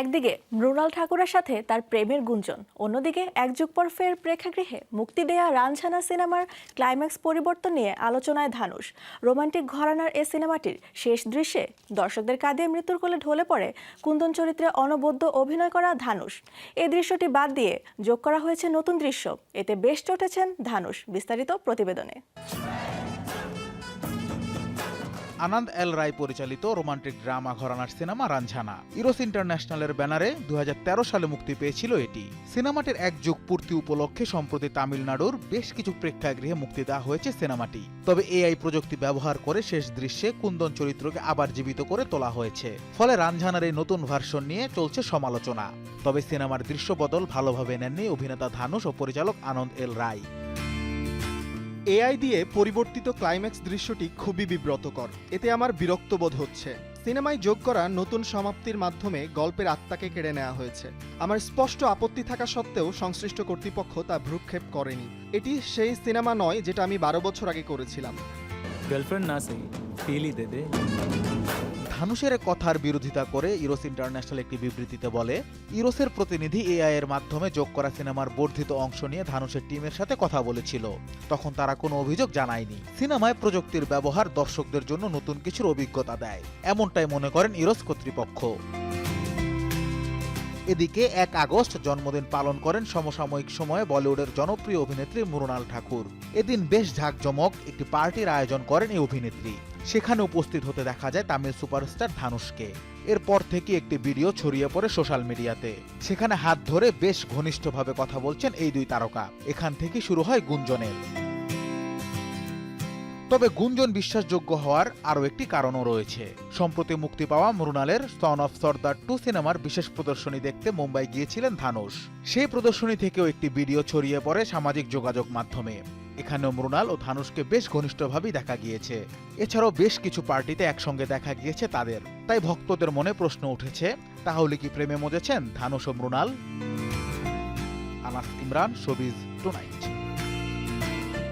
একদিকে মৃণাল ঠাকুরের সাথে তার প্রেমের গুঞ্জন, অন্যদিকে এক যুগ পর ফের প্রেক্ষাগৃহে মুক্তি দেয়া রানছানা সিনেমার ক্লাইম্যাক্স পরিবর্তন নিয়ে আলোচনায় ধানুষ রোমান্টিক ঘরানার এ সিনেমাটির শেষ দৃশ্যে দর্শকদের কাঁদিয়ে মৃত্যুর কোলে ঢলে পড়ে কুন্দন চরিত্রে অনবদ্য অভিনয় করা ধানুষ এই দৃশ্যটি বাদ দিয়ে যোগ করা হয়েছে নতুন দৃশ্য। এতে বেশ চটেছেন ধানুষ বিস্তারিত প্রতিবেদনে। আনন্দ এল রায় পরিচালিত রোমান্টিক ড্রামা ঘরানার সিনেমা রাঞ্ঝানা ইরোস ইন্টারন্যাশনালের ব্যানারে দু হাজার তেরো সালে মুক্তি পেয়েছিল এটি। সিনেমাটির এক যুগ পূর্তি উপলক্ষে সম্প্রতি তামিলনাড়ুর বেশ কিছু প্রেক্ষাগৃহে মুক্তি দেওয়া হয়েছে সিনেমাটি। তবে এআই প্রযুক্তি ব্যবহার করে শেষ দৃশ্যে কুন্দন চরিত্রকে আবার জীবিত করে তোলা হয়েছে। ফলে রাঞ্ঝানার এই নতুন ভার্সন নিয়ে চলছে সমালোচনা। তবে সিনেমার দৃশ্যবদল ভালোভাবে নেননি অভিনেতা ধানুষ ও পরিচালক আনন্দ এল রায় এআই দিয়ে পরিবর্তিত ক্লাইম্যাক্স দৃশ্যটি খুবই বিব্রতকর। এতে আমার বিরক্তবোধ হচ্ছে। সিনেমায় যোগ করা নতুন সমাপ্তির মাধ্যমে গল্পের আত্মাকে কেড়ে নেওয়া হয়েছে। আমার স্পষ্ট আপত্তি থাকা সত্ত্বেও সংশ্লিষ্ট কর্তৃপক্ষ তা ভ্রুক্ষেপ করেনি। এটি সেই সিনেমা নয় যেটা আমি বারো বছর আগে করেছিলাম। गर्लफ्रेंड ना सही फील ही दे दे ধানুষের কথার বিরোধিতা করে ইরোস ইন্টারন্যাশনাল একটি বিবৃতিতে বলে ইরোসের প্রতিনিধি এআই এর মাধ্যমে যোগ করা সিনেমার বর্ধিত অংশ নিয়ে ধানুষের টিমের সাথে কথা বলেছিল তখন তারা কোনো অভিযোগ জানায়নি সিনেমায় প্রযুক্তির ব্যবহার দর্শকদের জন্য নতুন কিছুর অভিজ্ঞতা দেয় এমনটাই মনে করেন ইরোস কর্তৃপক্ষ এদিকে এক আগস্ট জন্মদিন পালন করেন সমসাময়িক সময়ে বলিউডের জনপ্রিয় অভিনেত্রী মৃণাল ঠাকুর। এদিন বেশ ঝাঁকজমক একটি পার্টির আয়োজন করেন এই অভিনেত্রী। সেখানে উপস্থিত হতে দেখা যায় তামিল সুপারস্টার ধানুষকে এরপর থেকে একটি ভিডিও ছড়িয়ে পড়ে সোশ্যাল মিডিয়াতে। সেখানে হাত ধরে বেশ ঘনিষ্ঠভাবে কথা বলছেন এই দুই তারকা। এখান থেকে শুরু হয় গুঞ্জনের। তবে গুঞ্জন বিশ্বাসযোগ্য হওয়ার আরও একটি কারণও রয়েছে। সম্প্রতি মুক্তি পাওয়া মৃণালের সন অফ সর্দার টু সিনেমার বিশেষ প্রদর্শনী দেখতে মুম্বাই গিয়েছিলেন ধানুষ সেই প্রদর্শনী থেকেও একটি ভিডিও ছড়িয়ে পড়ে সামাজিক যোগাযোগ মাধ্যমে। এখানেও মৃণাল ও ধানুষকে বেশ ঘনিষ্ঠভাবেই দেখা গিয়েছে। এছাড়াও বেশ কিছু পার্টিতে একসঙ্গে দেখা গিয়েছে তাদের। তাই ভক্তদের মনে প্রশ্ন উঠেছে, তাহলে কি প্রেমে মজেছেন ধানুষ ও Mrinal? Anas Imran, showbiz tonight.